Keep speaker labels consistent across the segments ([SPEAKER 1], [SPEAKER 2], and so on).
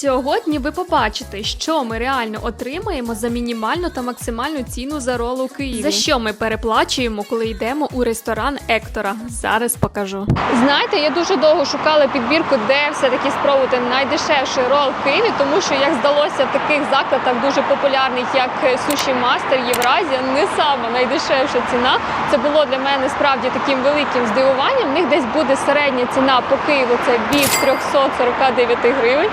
[SPEAKER 1] Сьогодні ви побачите, що ми реально отримаємо за мінімальну та максимальну ціну за рол у Києві. За що ми переплачуємо, коли йдемо у ресторан Ектора. Зараз покажу. Знаєте, я дуже довго шукала підбірку, де все-таки спробувати найдешевший рол в Києві, тому що, як здалося, в таких закладах дуже популярних, як Суші Мастер, Євразія, не саме найдешевша ціна. Це було для мене справді таким великим здивуванням. В них десь буде середня ціна по Києву це від 349 гривень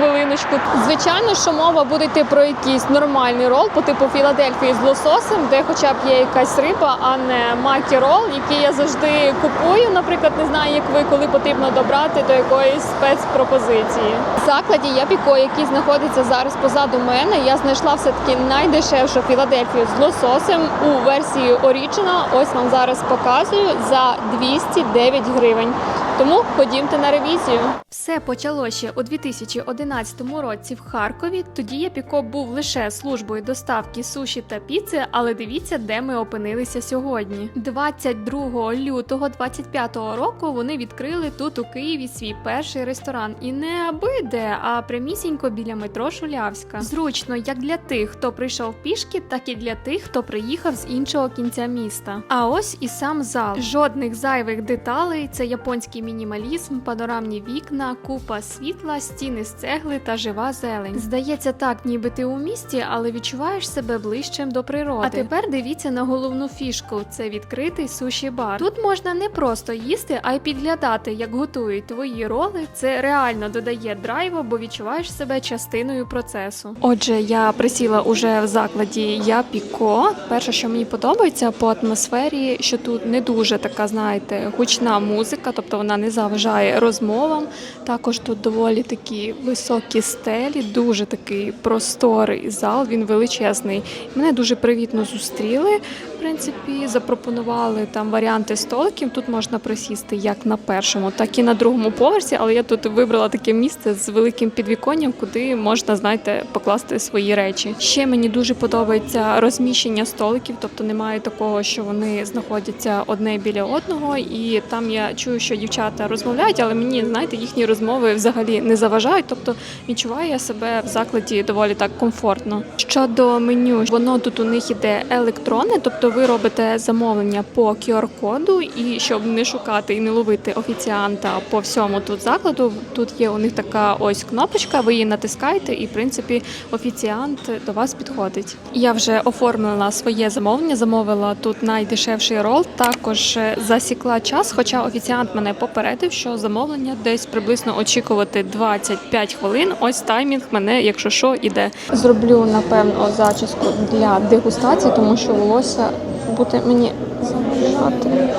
[SPEAKER 1] хвилиночку. Звичайно, що мова буде йти про якийсь нормальний рол по типу Філадельфії з лососем, де хоча б є якась риба, а не макі рол, який я завжди купую. Наприклад, не знаю, як ви, коли потрібно добрати до якоїсь спецпропозиції. В закладі Япіко, який знаходиться зараз позаду мене, я знайшла все таки найдешевшу Філадельфію з лососем у версії Original. Ось вам зараз показую за 209 гривень. Тому ходімте на ревізію. Все почало ще у 2011 році в Харкові. Тоді Япіко був лише службою доставки суші та піци, але дивіться, де ми опинилися сьогодні. 22 лютого 25 року вони відкрили тут у Києві свій перший ресторан. І не аби де, а прямісінько біля метро Шулявська. Зручно як для тих, хто прийшов пішки, так і для тих, хто приїхав з іншого кінця міста. А ось і сам зал. Жодних зайвих деталей. Це японський мінімалізм, панорамні вікна, купа світла, стіни з цегли та жива зелень. Здається, так, ніби ти у місті, але відчуваєш себе ближчим до природи. А тепер дивіться на головну фішку: це відкритий суші бар. Тут можна не просто їсти, а й підглядати, як готують твої роли. Це реально додає драйву, бо відчуваєш себе частиною процесу. Отже, я присіла уже в закладі Я Піко. Перше, що мені подобається по атмосфері, що тут не дуже така, знаєте, гучна музика, тобто вона не заважає розмовам. Також тут доволі такі високі стелі, дуже такий просторий зал. Він величезний. Мене дуже привітно зустріли. В принципі, запропонували там варіанти столиків. Тут можна присісти як на першому, так і на другому поверсі. Але я тут вибрала таке місце з великим підвіконням, куди можна, знаєте, покласти свої речі. Ще мені дуже подобається розміщення столиків, тобто немає такого, що вони знаходяться одне біля одного, і там я чую, що дівчата розмовляють, але мені знаєте, їхні розмови взагалі не заважають. Тобто відчуваю себе в закладі доволі так комфортно. Щодо меню, воно тут у них іде електронне, тобто ви робите замовлення по QR-коду, і щоб не шукати і не ловити офіціанта по всьому тут закладу, тут є у них така ось кнопочка, ви її натискаєте, і в принципі офіціант до вас підходить. Я вже оформила своє замовлення, замовила тут найдешевший рол. Також засікла час, хоча офіціант мене попередив, що замовлення десь приблизно очікувати 25 хвилин. Ось таймінг мене, якщо що, іде. Зроблю напевно зачіску для дегустації, тому що волосся буде мені заважати.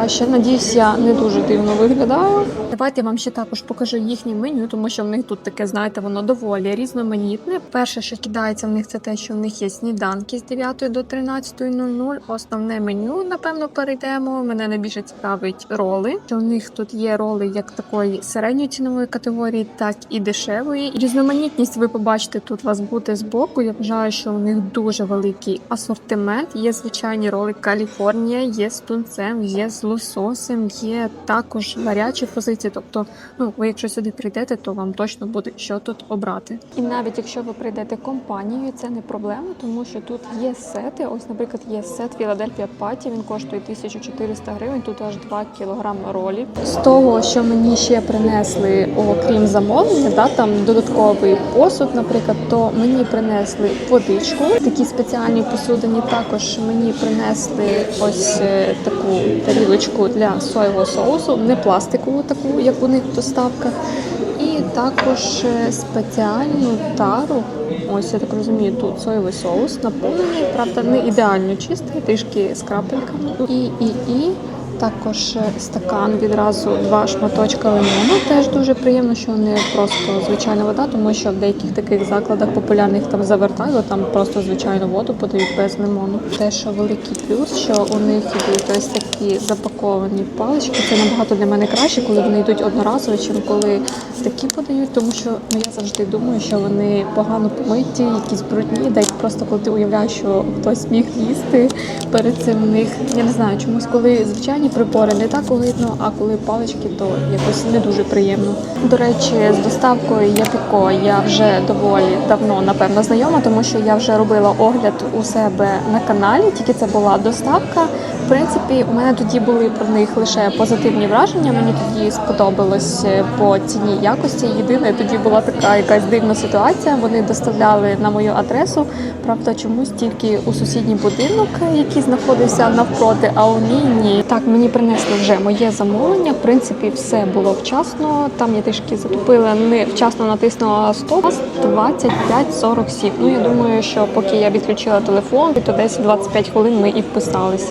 [SPEAKER 1] Краще. Надіюсь, я не дуже дивно виглядаю. Давайте я вам ще також покажу їхнє меню, тому що в них тут таке, знаєте, воно доволі різноманітне. Перше, що кидається в них, це те, що в них є сніданки з 9 до 13.00. Основне меню, напевно, перейдемо. Мене найбільше цікавить роли. Що в них тут є роли як такої середньої цінової категорії, так і дешевої. Різноманітність ви побачите тут вас буде збоку. Я вважаю, що у них дуже великий асортимент. Є звичайні роли Каліфорнія, є з тунцем, є з лососем, є також гарячі позиції. Тобто, ну ви якщо сюди прийдете, то вам точно буде що тут обрати. І навіть якщо ви прийдете компанією, це не проблема, тому що тут є сети. Ось, наприклад, є сет Філадельфія Паті. Він коштує 1400 гривень. Тут аж 2 кг ролів. З того, що мені ще принесли, окрім замовлення, да там додатковий посуд, наприклад, то мені принесли водичку. Такі спеціальні посудині. Також мені принесли ось е, таку тарілочку для соєвого соусу, не пластикову таку, як у них в доставках. І також е, спеціальну тару. Ось я так розумію, тут соєвий соус наповнений, правда, не ідеально чистий, трішки з крапельками. І, і, і також е, стакан відразу два шматочка лимону. Теж дуже приємно, що не просто звичайна вода, тому що в деяких таких закладах популярних там завертайло, там просто звичайну воду подають без лимону. Те, що великий плюс, що у них ідуть ось такі запаковані палички. Це набагато для мене краще, коли вони йдуть одноразово, чим коли такі подають, тому що ну я завжди думаю, що вони погано помиті, якісь брудні, й просто коли ти уявляєш, що хтось міг їсти перед цим в них. Я не знаю, чомусь, коли звичайні прибори не так видно, а коли палички, то якось не дуже приємно. До речі, з доставкою Япіко я вже доволі давно напевно знайома, тому що я вже робила огляд у себе на каналі. Тільки це була доставка. Принципі, у мене тоді були про них лише позитивні враження. Мені тоді сподобалось е, по ціні якості. Єдине, тоді була така якась дивна ситуація. Вони доставляли на мою адресу. Правда, чомусь тільки у сусідній будинок, який знаходився навпроти, а у мій ні. Так, мені принесли вже моє замовлення. В принципі, все було вчасно. Там я трішки затупила, не вчасно натиснула стоп. 25-47. Ну я думаю, що поки я відключила телефон, то десь 25 хвилин ми і вписались.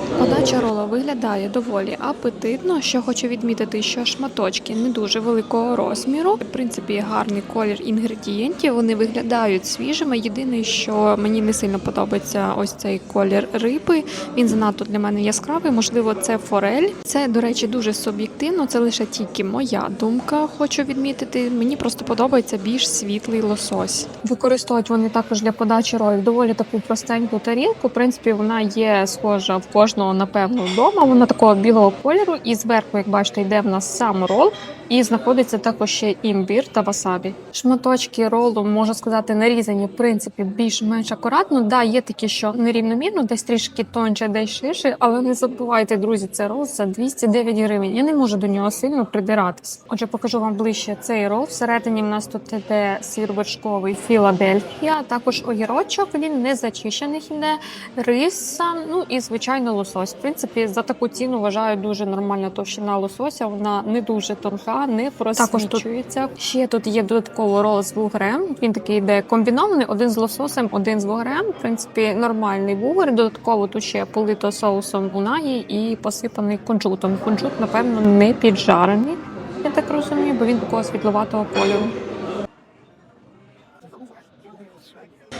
[SPEAKER 1] Рола виглядає доволі апетитно. Що хочу відмітити, що шматочки не дуже великого розміру. В принципі, гарний колір інгредієнтів. Вони виглядають свіжими. Єдине, що мені не сильно подобається ось цей колір риби. Він занадто для мене яскравий. Можливо, це форель. Це, до речі, дуже суб'єктивно. Це лише тільки моя думка. Хочу відмітити. Мені просто подобається більш світлий лосось. Використовують вони також для подачі ролів доволі таку простеньку тарілку. В принципі, вона є схожа в кожного, напевно, вдома. Вона такого білого кольору, і зверху, як бачите, йде в нас сам рол. І знаходиться також ще імбір та васабі. Шматочки ролу, можна сказати, нарізані в принципі більш-менш акуратно. Да, є такі, що нерівномірно, десь трішки тонче, десь ширше, але не забувайте, друзі, це рол за 209 гривень. Я не можу до нього сильно придиратись. Отже, покажу вам ближче цей рол. Всередині в нас тут іде сир вершковий Філадельфія, також огірочок. Він не зачищений іде, риса, ну і звичайно лосось. В принципі, за таку ціну вважаю дуже нормальна товщина лосося. Вона не дуже тонка, не просвічується. Ще тут є додатково рол з вугрем. Він такий йде комбінований, один з лососем, один з вугрем. В принципі, нормальний вугор. Додатково тут ще полито соусом унагі і посипаний кунжутом. Кунжут, напевно, не піджарений. Я так розумію, бо він такого світловатого кольору.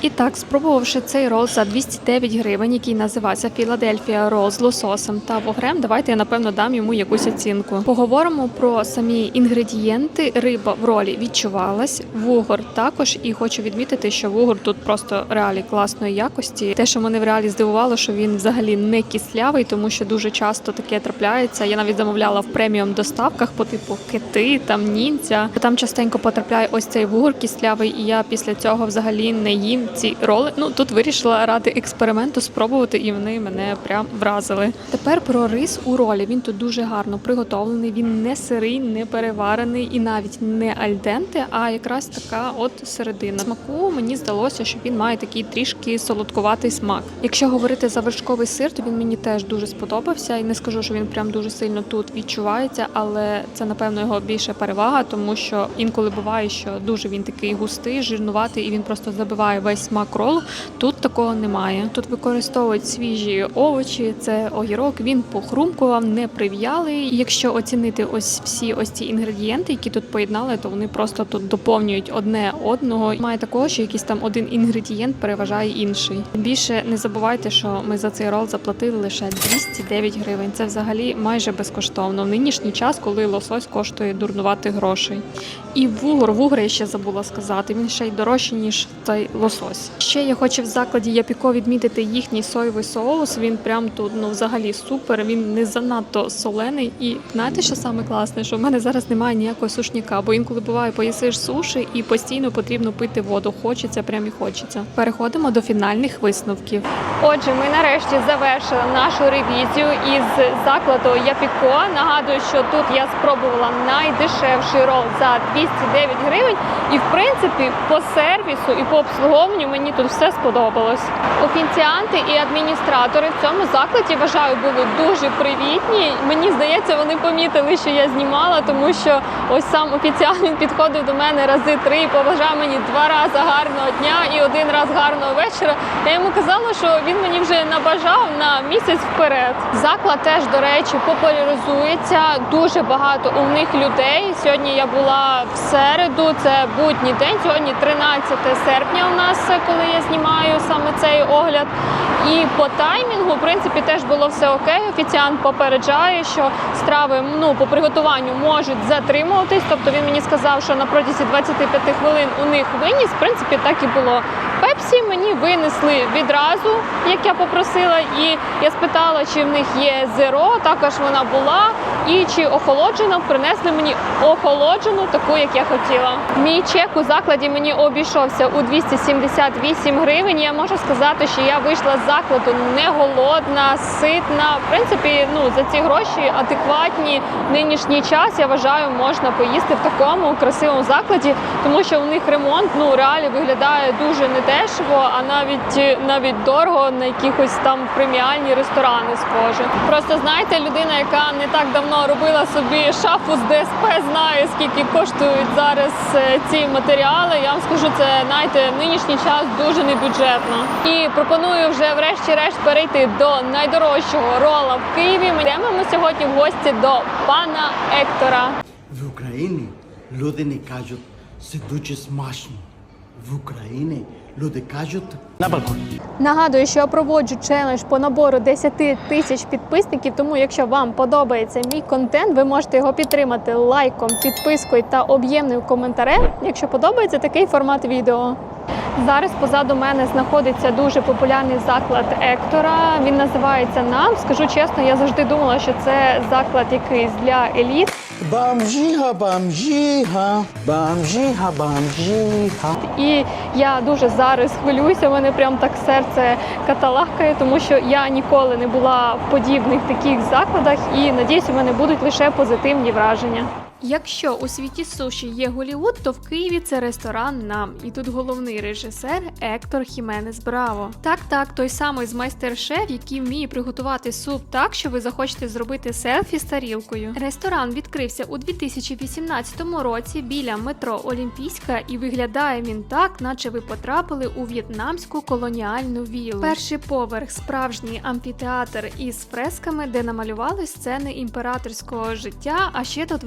[SPEAKER 1] І так, спробувавши цей рол за 209 гривень, який називається Філадельфія рол з лососем та вогрем, давайте я напевно дам йому якусь оцінку. Поговоримо про самі інгредієнти. Риба в ролі відчувалась, вугор також. І хочу відмітити, що вугор тут просто реалі класної якості. Те, що мене в реалі здивувало, що він взагалі не кислявий, тому що дуже часто таке трапляється. Я навіть замовляла в преміум доставках по типу кити, там нінця. Там частенько потрапляє ось цей вугор кислявий, і я після цього взагалі не їм ці роли. Ну тут вирішила ради експерименту спробувати, і вони мене прям вразили. Тепер про рис у ролі. Він тут дуже гарно приготовлений. Він не сирий, не переварений і навіть не альденте, а якраз така от середина. Смаку мені здалося, що він має такий трішки солодкуватий смак. Якщо говорити за вершковий сир, то він мені теж дуже сподобався. І не скажу, що він прям дуже сильно тут відчувається, але це напевно його більше перевага, тому що інколи буває, що дуже він такий густий, жирнуватий, і він просто забиває весь смак ролу. Тут такого немає. Тут використовують свіжі овочі, це огірок. Він похрумкував, не прив'ялий. Якщо оцінити ось всі ось ці інгредієнти, які тут поєднали, то вони просто тут доповнюють одне одного. Має такого, що якийсь там один інгредієнт переважає інший. Більше не забувайте, що ми за цей рол заплатили лише 209 гривень. Це взагалі майже безкоштовно в нинішній час, коли лосось коштує дурнувати грошей. І вугор, вугор я ще забула сказати. Він ще й дорожчий, ніж цей лосось. Ще я хочу в закладі Япіко відмітити їхній соєвий соус. Він прям тут ну взагалі супер. Він не занадто солений. І знаєте, що саме класне? Що в мене зараз немає ніякого сушняка, бо інколи буває, поїсиш суші і постійно потрібно пити воду. Хочеться, прям і хочеться. Переходимо до фінальних висновків. Отже, ми нарешті завершили нашу ревізію із закладу Япіко. Нагадую, що тут я спробувала найдешевший рол за 209 гривень. І в принципі, по сервісу і по обслуговуванню мені тут все сподобалось. Офіціанти і адміністратори в цьому закладі вважаю були дуже привітні. Мені здається, вони помітили, що я знімала, тому що ось сам офіціант він підходив до мене рази три, побажав мені два рази гарного дня і один раз гарного вечора. Я йому казала, що він мені вже набажав на місяць вперед. Заклад теж, до речі, популяризується. Дуже багато у них людей. Сьогодні я була в середу, це будній день. Сьогодні 13 серпня у нас, коли я знімаю саме цей огляд. І по таймінгу, в принципі, теж було все окей. Офіціант попереджає, що страви ну по приготуванню можуть затримуватись. Тобто він мені сказав, що на протязі 25 хвилин у них виніс. В принципі, так і було. Пепсі мені винесли відразу, як я попросила, і я спитала, чи в них є зеро, також вона була, і чи охолоджена, принесли мені охолоджену, таку, як я хотіла. Мій чек у закладі мені обійшовся у 278 гривень. Я можу сказати, що я вийшла з закладу не голодна, ситна. В принципі, ну за ці гроші адекватні нинішній час. Я вважаю, можна поїсти в такому красивому закладі, тому що у них ремонт ну реально виглядає дуже недешево, а навіть навіть дорого на якихось там преміальні ресторани схоже. Просто знаєте, людина, яка не так давно робила собі шафу з ДСП, знає скільки коштують зараз е, ці матеріали. Я вам скажу, це знаєте, нинішній час дуже небюджетно. І пропоную вже врешті-решт перейти до найдорожчого рола в Києві. Ми йдемо ми сьогодні в гості до пана Ектора.
[SPEAKER 2] В Україні люди не кажуть це дуже смачно. В Україні люди кажуть на балкон.
[SPEAKER 1] Нагадую, що я проводжу челендж по набору 10 тисяч підписників. Тому, якщо вам подобається мій контент, ви можете його підтримати лайком, підпискою та об'ємним коментарем, якщо подобається такий формат відео. Зараз позаду мене знаходиться дуже популярний заклад Ектора. Він називається Нам. Скажу чесно, я завжди думала, що це заклад якийсь для еліт.
[SPEAKER 2] Бомжіга, бомжіга, бомжіга, бомжіга.
[SPEAKER 1] І я дуже зараз хвилююся. У мене прям так серце каталахкає, тому що я ніколи не була в подібних таких закладах, і надіюсь, у мене будуть лише позитивні враження. Якщо у світі суші є Голівуд, то в Києві це ресторан нам. І тут головний режисер Ектор Хіменес Браво. Так, так, той самий з майстер-шеф, який вміє приготувати суп так, що ви захочете зробити селфі з тарілкою. Ресторан відкрився у 2018 році біля метро Олімпійська, і виглядає він так, наче ви потрапили у в'єтнамську колоніальну віллу. Перший поверх справжній амфітеатр із фресками, де намалювали сцени імператорського життя. А ще тут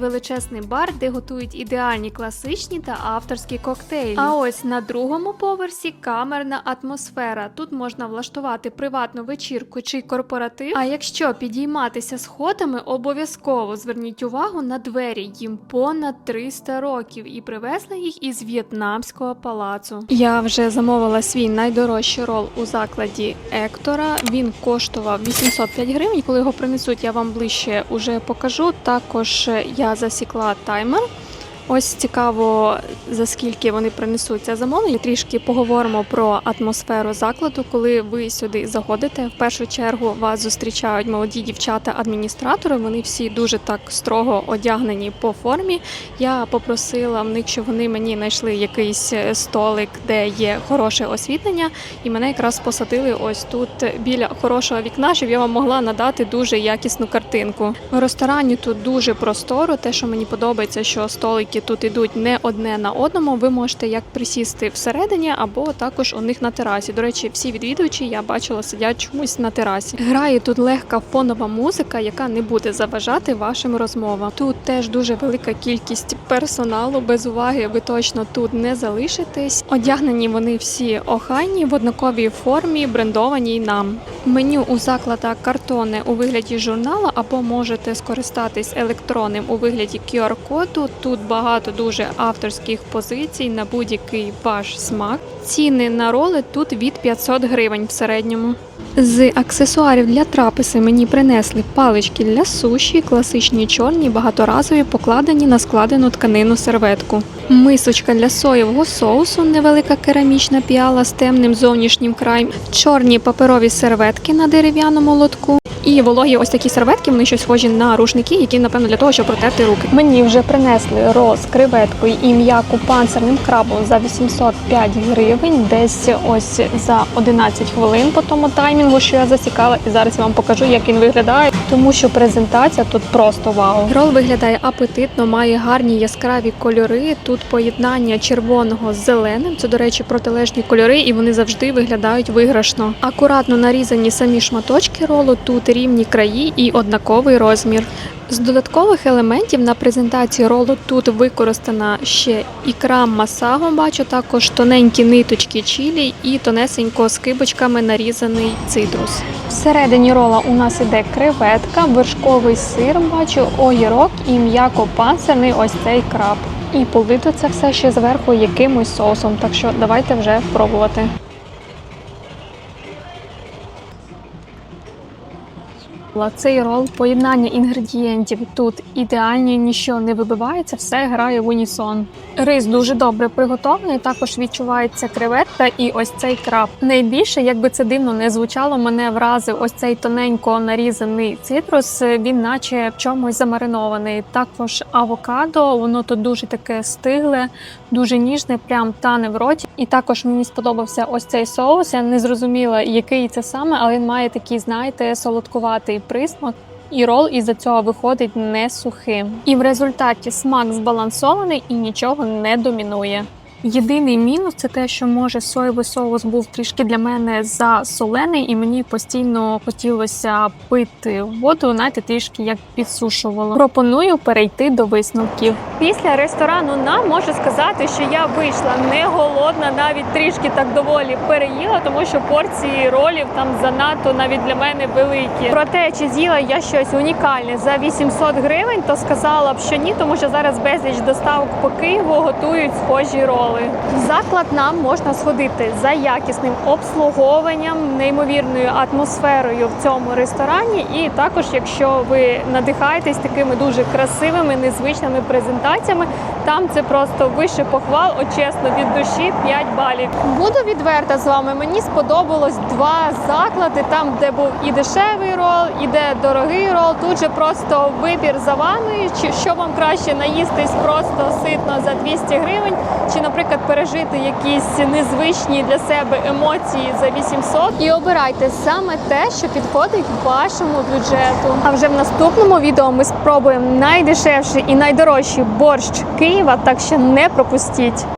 [SPEAKER 1] величезний бар, де готують ідеальні класичні та авторські коктейлі. А ось на другому поверсі камерна атмосфера. Тут можна влаштувати приватну вечірку чи корпоратив. А якщо підійматися сходами, обов'язково зверніть увагу на двері. Їм понад 300 років і привезли їх із в'єтнамського палацу. Я вже замовила свій найдорожчий рол у закладі Ектора. Він коштував 805 гривень. Коли його принесуть, я вам ближче уже покажу. Також я засікла таймер. Ось цікаво, за скільки вони принесуть це замовлення. Трішки поговоримо про атмосферу закладу. Коли ви сюди заходите, в першу чергу вас зустрічають молоді дівчата-адміністратори. Вони всі дуже так строго одягнені по формі. Я попросила в них, щоб вони мені знайшли якийсь столик, де є хороше освітлення, і мене якраз посадили ось тут біля хорошого вікна, щоб я вам могла надати дуже якісну картинку. В ресторані тут дуже просторо. Те, що мені подобається, що столики тут ідуть не одне на одному. Ви можете як присісти всередині, або також у них на терасі. До речі, всі відвідувачі я бачила сидять чомусь на терасі. Грає тут легка фонова музика, яка не буде заважати вашим розмовам. Тут теж дуже велика кількість персоналу. Без уваги ви точно тут не залишитесь. Одягнені вони всі охайні в однаковій формі, брендованій нам. Меню у закладах картони у вигляді журнала, або можете скористатись електронним у вигляді QR-коду. Тут багато дуже авторських позицій на будь-який ваш смак. Ціни на роли тут від 500 гривень в середньому. З аксесуарів для трапеси мені принесли палички для суші, класичні чорні, багаторазові, покладені на складену тканину серветку. Мисочка для соєвого соусу, невелика керамічна піала з темним зовнішнім краєм, чорні паперові серветки на дерев'яному лотку. І вологі ось такі серветки, вони щось схожі на рушники, які, напевно, для того, щоб протерти руки. Мені вже принесли роз з креветкою і м'яку панцирним крабом за 805 гривень, десь ось за 11 хвилин по тому таймінгу, що я засікала. І зараз я вам покажу, як він виглядає, тому що презентація тут просто вау. Рол виглядає апетитно, має гарні яскраві кольори. Тут поєднання червоного з зеленим. Це, до речі, протилежні кольори, і вони завжди виглядають виграшно. Акуратно нарізані самі шматочки ролу. Тут рівні краї і однаковий розмір. З додаткових елементів на презентації ролу тут використана ще ікра масаго, бачу також тоненькі ниточки чілі і тонесенько з кибочками нарізаний цитрус. Всередині рола у нас іде креветка, вершковий сир, бачу, огірок і м'яко панцирний ось цей краб. І полито це все ще зверху якимось соусом. Так що давайте вже пробувати. Цей рол поєднання інгредієнтів тут ідеальні, нічого не вибивається, все грає в унісон. Рис дуже добре приготовлений. Також відчувається креветка і ось цей краб. Найбільше, якби це дивно не звучало, мене вразив ось цей тоненько нарізаний цитрус. Він, наче в чомусь замаринований. Також авокадо, воно тут дуже таке стигле, дуже ніжне, прям тане в роті. І також мені сподобався ось цей соус. Я не зрозуміла, який це саме, але він має такий, знаєте, солодкуватий присмак. І рол із-за цього виходить не сухим. І в результаті смак збалансований і нічого не домінує. Єдиний мінус це те, що може соєвий соус був трішки для мене засолений, і мені постійно хотілося пити воду, знаєте, трішки як підсушувало. Пропоную перейти до висновків. Після ресторану нам можу сказати, що я вийшла не голодна, навіть трішки так доволі переїла, тому що порції ролів там занадто навіть для мене великі. Проте, чи з'їла я щось унікальне за 800 гривень, то сказала б, що ні, тому що зараз безліч доставок по Києву готують схожі роли. В заклад нам можна сходити за якісним обслуговуванням, неймовірною атмосферою в цьому ресторані. І також, якщо ви надихаєтесь такими дуже красивими, незвичними презентаціями, там це просто вище похвал, от чесно, від душі 5 балів. Буду відверта з вами. Мені сподобалось два заклади, там, де був і дешевий рол, і де дорогий рол. Тут же просто вибір за вами, чи що вам краще наїстись просто ситно за 200 гривень, чи, наприклад, пережити якісь незвичні для себе емоції за 800. І обирайте саме те, що підходить вашому бюджету. А вже в наступному відео ми спробуємо найдешевший і найдорожчий борщ Києва, так що не пропустіть.